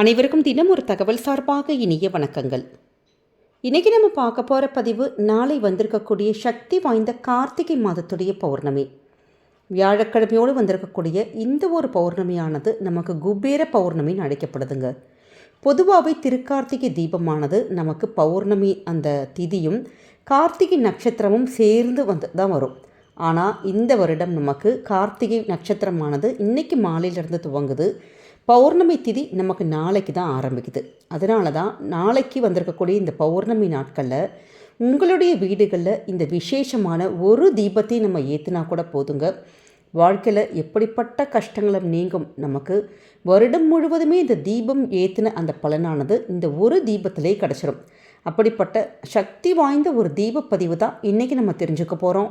அனைவருக்கும் தினம் ஒரு தகவல் சார்பாக இனிய வணக்கங்கள். இன்றைக்கி நம்ம பார்க்க போகிற பதிவு நாளை வந்திருக்கக்கூடிய சக்தி வாய்ந்த கார்த்திகை மாதத்துடைய பௌர்ணமி. வியாழக்கிழமையோடு வந்திருக்கக்கூடிய இந்த ஒரு பௌர்ணமியானது நமக்கு குபேர பௌர்ணமின்னு அழைக்கப்படுதுங்க. பொதுவாகவே திருக்கார்த்திகை தீபமானது நமக்கு பௌர்ணமி அந்த திதியும் கார்த்திகை நட்சத்திரமும் சேர்ந்து வந்து தான் வரும். ஆனால் இந்த வருடம் நமக்கு கார்த்திகை நட்சத்திரமானது இன்றைக்கி மாலையிலிருந்து துவங்குது. பௌர்ணமி திதி நமக்கு நாளைக்கு தான் ஆரம்பிக்குது. அதனால தான் நாளைக்கு வந்திருக்கக்கூடிய இந்த பௌர்ணமி நாட்களில் உங்களுடைய வீடுகளில் இந்த விசேஷமான ஒரு தீபத்தையும் நம்ம ஏற்றினா கூட போதுங்க. வாழ்க்கையில் எப்படிப்பட்ட கஷ்டங்களும் நீங்கும். நமக்கு வருடம் முழுவதுமே இந்த தீபம் ஏற்றின அந்த பலனானது இந்த ஒரு தீபத்திலே கிடச்சிரும். அப்படிப்பட்ட சக்தி வாய்ந்த ஒரு தீபப்பதிவு தான் இன்றைக்கி நம்ம தெரிஞ்சுக்க போகிறோம்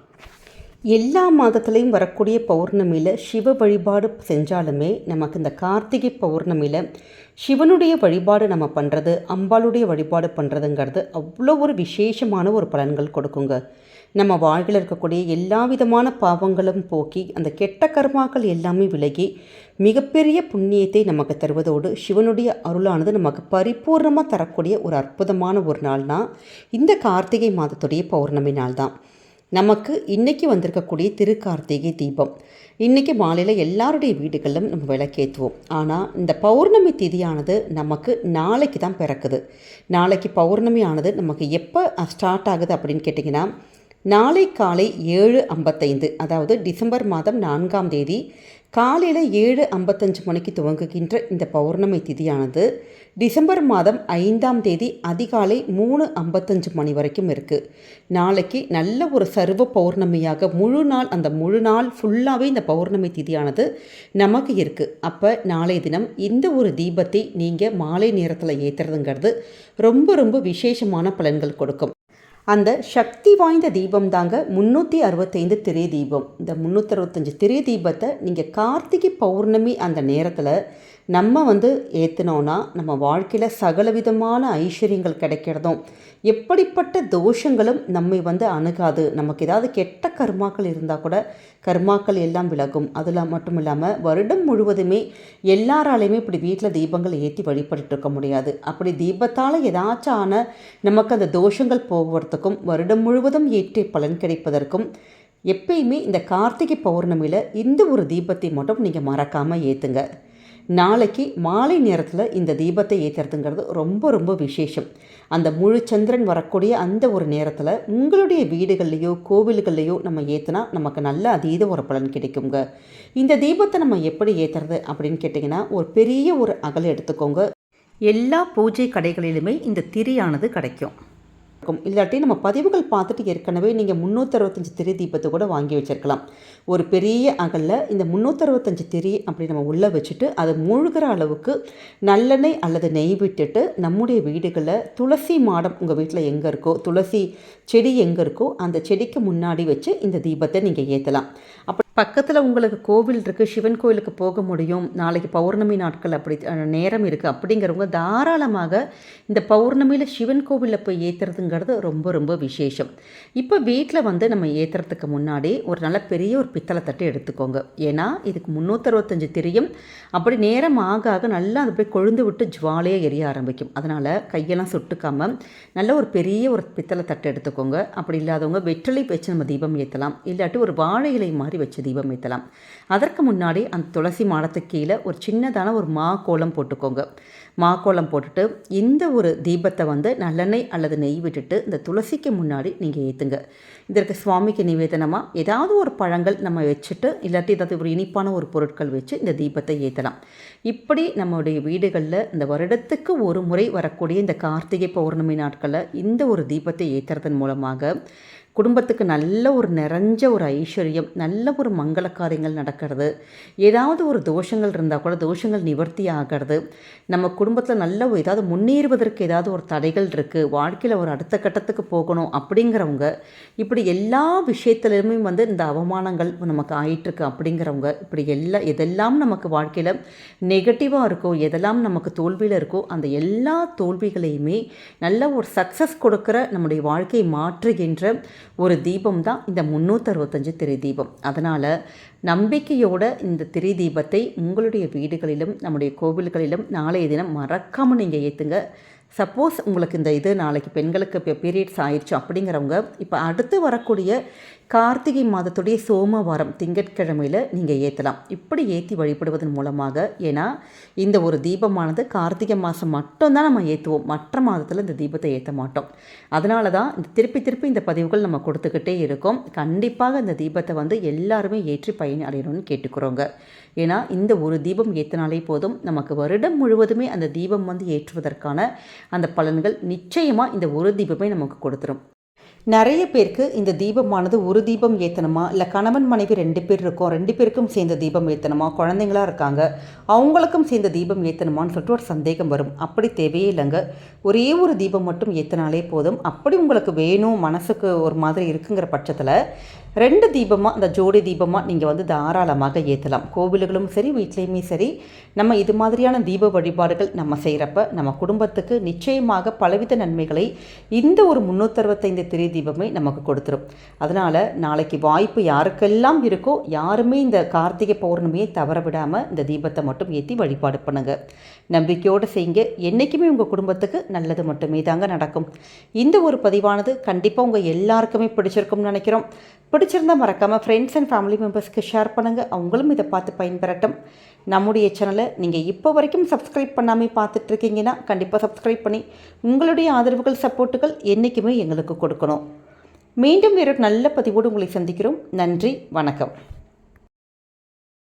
எல்லா மாதத்துலேயும் வரக்கூடிய பௌர்ணமியில் சிவ வழிபாடு செஞ்சாலுமே நமக்கு இந்த கார்த்திகை பௌர்ணமியில் சிவனுடைய வழிபாடு நம்ம பண்ணுறது அம்பாளுடைய வழிபாடு பண்ணுறதுங்கிறது அவ்வளோ ஒரு விசேஷமான ஒரு பலன்கள் கொடுக்குங்க. நம்ம வாழ்வில் இருக்கக்கூடிய எல்லா விதமான பாவங்களும் போக்கி அந்த கெட்ட கர்மாக்கள் எல்லாமே விலகி மிகப்பெரிய புண்ணியத்தை நமக்கு தருவதோடு சிவனுடைய அருளானது நமக்கு பரிபூர்ணமாக தரக்கூடிய ஒரு அற்புதமான ஒரு நாள்னால் இந்த கார்த்திகை மாதத்துடைய பௌர்ணமி நாள் தான் நமக்கு இன்றைக்கி வந்திருக்கக்கூடிய திருக்கார்த்திகை தீபம். இன்றைக்கி மாலையில் எல்லாருடைய வீடுகளிலும் நம்ம விளக்கேற்றுவோம் ஆனால் இந்த பௌர்ணமி திதியானது நமக்கு நாளைக்கு தான் பிறக்குது. நாளைக்கு பௌர்ணமி ஆனது நமக்கு எப்போ ஸ்டார்ட் ஆகுது அப்படின்னு கேட்டிங்கன்னா நாளை காலை ஏழு ஐம்பத்தைந்து அதாவது டிசம்பர் மாதம் நான்காம் தேதி காலையில் ஏழு ஐம்பத்தஞ்சு மணிக்கு துவங்குகின்ற இந்த பௌர்ணமி திதியானது டிசம்பர் மாதம் ஐந்தாம் தேதி அதிகாலை மூணு ஐம்பத்தஞ்சு மணி வரைக்கும் இருக்குது நாளைக்கு நல்ல ஒரு சர்வ பௌர்ணமியாக முழு நாள் அந்த முழு நாள் ஃபுல்லாகவே இந்த பௌர்ணமி திதியானது நமக்கு இருக்குது அப்போ நாளைய தினம் இந்த ஒரு தீபத்தை நீங்கள் மாலை நேரத்தில் ஏற்றுறதுங்கிறது ரொம்ப ரொம்ப விசேஷமான பலன்கள் கொடுக்கும். அந்த சக்தி வாய்ந்த தீபம் தாங்க முந்நூற்றி அறுபத்தைந்து திரை தீபம் இந்த முந்நூற்றி அறுபத்தஞ்சு திரை தீபத்தை நீங்கள் கார்த்திகை பௌர்ணமி அந்த நேரத்தில் நம்ம வந்து ஏற்றினோன்னா நம்ம வாழ்க்கையில் சகலவிதமான ஐஸ்வர்யங்கள் கிடைக்கிறதும் எப்படிப்பட்ட தோஷங்களும் நம்மை வந்து அணுகாது. நமக்கு ஏதாவது கெட்ட கர்மாக்கள் இருந்தால் கூட கர்மாக்கள் எல்லாம் விலகும். அதில் மட்டும் இல்லாமல் வருடம் முழுவதுமே எல்லாராலையுமே இப்படி வீட்டில் தீபங்கள் ஏற்றி வழிபட்டு இருக்க முடியாது. அப்படி தீபத்தால் ஏதாச்சும் ஆன நமக்கு அந்த தோஷங்கள் போகிறதுக்கும் வருடம் முழுவதும் ஏற்றி பலன் கிடைப்பதற்கும் எப்பயுமே இந்த கார்த்திகை பௌர்ணமியில் இந்த ஒரு தீபத்தை மட்டும் நீங்கள் மறக்காமல் ஏற்றுங்க நாளைக்கு மாலை நேரத்தில் இந்த தீபத்தை ஏற்றுறதுங்கிறது ரொம்ப ரொம்ப விசேஷம். அந்த முழு சந்திரன் வரக்கூடிய அந்த ஒரு நேரத்தில் உங்களுடைய வீடுகள்லையோ கோவில்கள்லையோ நம்ம ஏற்றுனா நமக்கு நல்ல அதீத ஒரு பலன் கிடைக்குங்க. இந்த தீபத்தை நம்ம எப்படி ஏற்றுறது அப்படின்னு கேட்டிங்கன்னா ஒரு பெரிய ஒரு அகல் எடுத்துக்கோங்க. எல்லா பூஜை கடைகளிலுமே இந்த திரியானது கிடைக்கும். இருக்கும். இல்லாட்டி நம்ம பதிவுகள் பார்த்துட்டு ஏற்கனவே நீங்கள் முந்நூற்றறுபத்தஞ்சு திரி தீபத்தை கூட வாங்கி வச்சுருக்கலாம். ஒரு பெரிய அகலில் இந்த முந்நூற்றறுபத்தஞ்சு திரி அப்படி நம்ம உள்ளே வச்சுட்டு அதை மூழ்கிற அளவுக்கு நல்லெண்ணெய் அல்லது நெய் விட்டுட்டு நம்முடைய வீடுகளில் துளசி மாடம் உங்கள் வீட்டில் எங்கே இருக்கோ துளசி செடி எங்கே இருக்கோ அந்த செடிக்கு முன்னாடி வச்சு இந்த தீபத்தை நீங்கள் ஏற்றலாம் அப்போ பக்கத்தில் உங்களுக்கு கோவில் இருக்குது சிவன் கோவிலுக்கு போக முடியும். நாளைக்கு பௌர்ணமி நாட்கள் அப்படி நேரம் இருக்குது அப்படிங்கிறவங்க தாராளமாக இந்த பௌர்ணமியில் சிவன் கோவிலில் போய் ஏற்றுறதுங்கிறது ரொம்ப ரொம்ப விசேஷம். இப்போ வீட்டில் வந்து நம்ம ஏற்றுறதுக்கு முன்னாடி ஒரு நல்ல பெரிய ஒரு பித்தளை தட்டு எடுத்துக்கோங்க. ஏன்னா இதுக்கு முந்நூற்றறுபத்தஞ்சு திரியும். அப்படி நேரம் ஆக ஆக நல்லா அது போய் கொழுந்து விட்டு ஜுவாலையாக எரிய ஆரம்பிக்கும். அதனால் கையெல்லாம் சுட்டுக்காமல் நல்ல ஒரு பெரிய ஒரு பித்தளை தட்டு எடுத்துக்கோங்க. அப்படி இல்லாதவங்க வெற்றிலை வச்சு நம்ம தீபம் ஏற்றலாம் இல்லாட்டி ஒரு வாழை இலை மாதிரி வச்சு தீபம் ஏற்றலாம் அதற்கு முன்னாடி அந்த துளசி மாடத்துக்கு கீழே ஒரு சின்னதான ஒரு மா கோலம் போட்டுக்கோங்க. மா கோலம் போட்டுட்டு இந்த ஒரு தீபத்தை வந்து நல்லெண்ணெய் அல்லது நெய் விட்டுட்டு இந்த துளசிக்கு முன்னாடி நீங்கள் ஏற்றுங்க இதற்கு சுவாமிக்கு நிவேதனமாக ஏதாவது ஒரு பழங்கள் நம்ம வச்சுட்டு இல்லாட்டி ஏதாவது ஒரு இனிப்பான ஒரு பொருட்கள் வச்சு இந்த தீபத்தை ஏற்றலாம் இப்படி நம்மளுடைய வீடுகளில் இந்த வருடத்துக்கு ஒரு முறை வரக்கூடிய இந்த கார்த்திகை பௌர்ணமி நாட்களில் இந்த ஒரு தீபத்தை ஏற்றுறதன் மூலமாக குடும்பத்துக்கு நல்ல ஒரு நிறைஞ்ச ஒரு ஐஸ்வர்யம் நல்ல ஒரு மங்கள காரியங்கள் நடக்கிறது. ஏதாவது ஒரு தோஷங்கள் இருந்தால் கூட தோஷங்கள் நிவர்த்தி ஆகிறது. நம்ம குடும்பத்தில் நல்ல ஒரு ஏதாவது முன்னேறுவதற்கு ஏதாவது ஒரு தடைகள் இருக்குது வாழ்க்கையில் ஒரு அடுத்த கட்டத்துக்கு போகணும் அப்படிங்கிறவங்க இப்படி எல்லா விஷயத்துலையுமே வந்து இந்த அவமானங்கள் நமக்கு ஆயிட்டுருக்கு அப்படிங்கிறவங்க இப்படி எல்லா எதெல்லாம் நமக்கு வாழ்க்கையில் நெகட்டிவாக இருக்கோ எதெல்லாம் நமக்கு தோல்வியில் இருக்கோ அந்த எல்லா தோல்விகளையுமே நல்ல ஒரு சக்ஸஸ் கொடுக்குற நம்முடைய வாழ்க்கையை மாற்றுகின்ற ஒரு தீபம் தான் இந்த முந்நூற்றறுபத்தஞ்சு திரை தீபம். அதனால் நம்பிக்கையோட இந்த திரி தீபத்தை உங்களுடைய வீடுகளிலும் நம்முடைய கோவில்களிலும் நாளைய தினம் மறக்காமல் நீங்கள் ஏற்றுங்க சப்போஸ் உங்களுக்கு இந்த இது நாளைக்கு பெண்களுக்கு இப்போ பீரியட்ஸ் ஆயிடுச்சு அப்படிங்கிறவங்க இப்போ அடுத்து வரக்கூடிய கார்த்திகை மாதத்துடைய சோமவாரம் திங்கட்கிழமையில் நீங்கள் ஏற்றலாம் இப்படி ஏற்றி வழிபடுவதன் மூலமாக ஏன்னா இந்த ஒரு தீபமானது கார்த்திகை மாதம் மட்டும்தான் நம்ம ஏற்றுவோம் மற்ற மாதத்தில் இந்த தீபத்தை ஏற்ற மாட்டோம். அதனால தான் இந்த திருப்பி திருப்பி இந்த பதிவுகள் நம்ம கொடுத்துக்கிட்டே இருக்கோம். கண்டிப்பாக இந்த தீபத்தை வந்து எல்லாருமே ஏற்றி பயன் அடையணும்னு கேட்டுக்கிறோங்க. ஏன்னா இந்த ஒரு தீபம் ஏற்றினாலே போதும். நமக்கு வருடம் முழுவதுமே அந்த தீபம் வந்து ஏற்றுவதற்கான அந்த பலன்கள் நிச்சயமாக இந்த ஒரு தீபமே நமக்கு கொடுத்துரும். நிறைய பேருக்கு இந்த தீபமானது ஒரு தீபம் ஏற்றணுமா இல்லை கணவன் மனைவி ரெண்டு பேர் இருக்கோம். ரெண்டு பேருக்கும் சேர்ந்த தீபம் ஏற்றணுமா குழந்தைங்களா இருக்காங்க. அவங்களுக்கும் சேர்ந்த தீபம் ஏற்றணுமான்னு சொல்லிட்டு ஒரு சந்தேகம் வரும். அப்படி தேவையே இல்லைங்க. ஒரே ஒரு தீபம் மட்டும் ஏற்றினாலே போதும். அப்படி உங்களுக்கு வேணும் மனசுக்கு ஒரு மாதிரி இருக்குங்கிற பட்சத்தில் ரெண்டு தீபமாக அந்த ஜோடி தீபமாக நீங்கள் வந்து தாராளமாக ஏற்றலாம் கோவில்களும் சரி வீட்லேயுமே சரி நம்ம இது மாதிரியான தீப வழிபாடுகள் நம்ம செய்கிறப்ப நம்ம குடும்பத்துக்கு நிச்சயமாக பலவித நன்மைகளை இந்த ஒரு முந்நூற்றறுபத்தைந்து திரை தீபமே நமக்கு கொடுத்துரும். அதனால் நாளைக்கு வாய்ப்பு யாருக்கெல்லாம் இருக்கோ யாருமே இந்த கார்த்திகை பௌர்ணமியை தவற விடாமல் இந்த தீபத்தை மட்டும் ஏற்றி வழிபாடு பண்ணுங்கள் நம்பிக்கையோடு செய்யுங்க. என்றைக்குமே உங்கள் குடும்பத்துக்கு நல்லது மட்டுமே தாங்க நடக்கும். இந்த ஒரு பதிவானது கண்டிப்பாக உங்கள் எல்லாருக்குமே பிடிச்சிருக்கும்னு நினைக்கிறோம். பிடிச்சிருந்தால் மறக்காமல் ஃப்ரெண்ட்ஸ் அண்ட் ஃபேமிலி மெம்பர்ஸ்க்கு ஷேர் பண்ணுங்கள் அவங்களும் இதை பார்த்து பயன்பெறட்டும். நம்முடைய சேனலை நீங்கள் இப்போ வரைக்கும் சப்ஸ்கிரைப் பண்ணாமல் பார்த்துட்ருக்கீங்கன்னா கண்டிப்பாக சப்ஸ்கிரைப் பண்ணி உங்களுடைய ஆதரவுகள் சப்போர்ட்டுகள் என்றைக்குமே எங்களுக்கு கொடுக்கணும். மீண்டும் வேறு நல்ல பதிவோடு உங்களை சந்திக்கிறோம். நன்றி வணக்கம்.